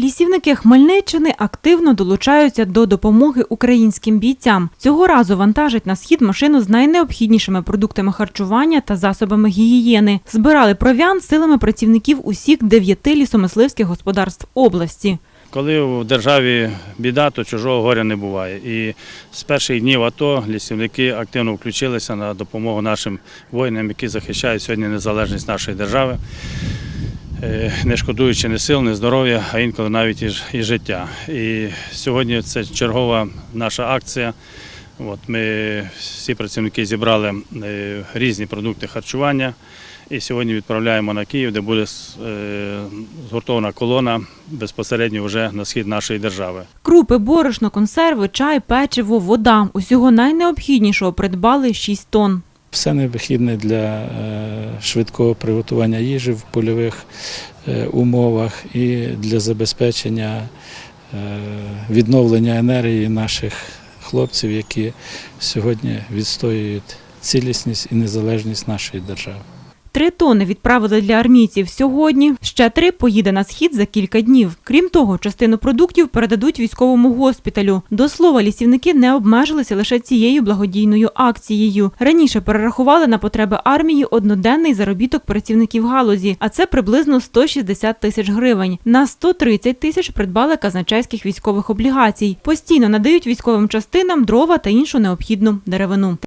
Лісівники Хмельниччини активно долучаються до допомоги українським бійцям. Цього разу вантажать на схід машину з найнеобхіднішими продуктами харчування та засобами гігієни. Збирали провіант силами працівників усіх дев'яти лісомисливських господарств області. Коли у державі біда, то чужого горя не буває. І з перших днів АТО лісівники активно включилися на допомогу нашим воїнам, які захищають сьогодні незалежність нашої держави, не шкодуючи ні сил, ні здоров'я, а інколи навіть і життя. І сьогодні це чергова наша акція. От ми всі працівники зібрали е, різні продукти харчування. І сьогодні відправляємо на Київ, де буде е, згуртована колона безпосередньо вже на схід нашої держави. Крупи, борошно, консерви, чай, печиво, вода. Усього найнеобхіднішого придбали 6 тонн. Все необхідне для е, швидкого приготування їжі в польових е, умовах і для забезпечення е, відновлення енергії наших хлопців, які сьогодні відстоюють цілісність і незалежність нашої держави. Три тони відправили для армійців сьогодні. Ще три поїде на схід за кілька днів. Крім того, частину продуктів передадуть військовому госпіталю. До слова, лісівники не обмежилися лише цією благодійною акцією. Раніше перерахували на потреби армії одноденний заробіток працівників галузі, а це приблизно 160 тисяч гривень. На 130 тисяч придбали казначейських військових облігацій. Постійно надають військовим частинам дрова та іншу необхідну деревину.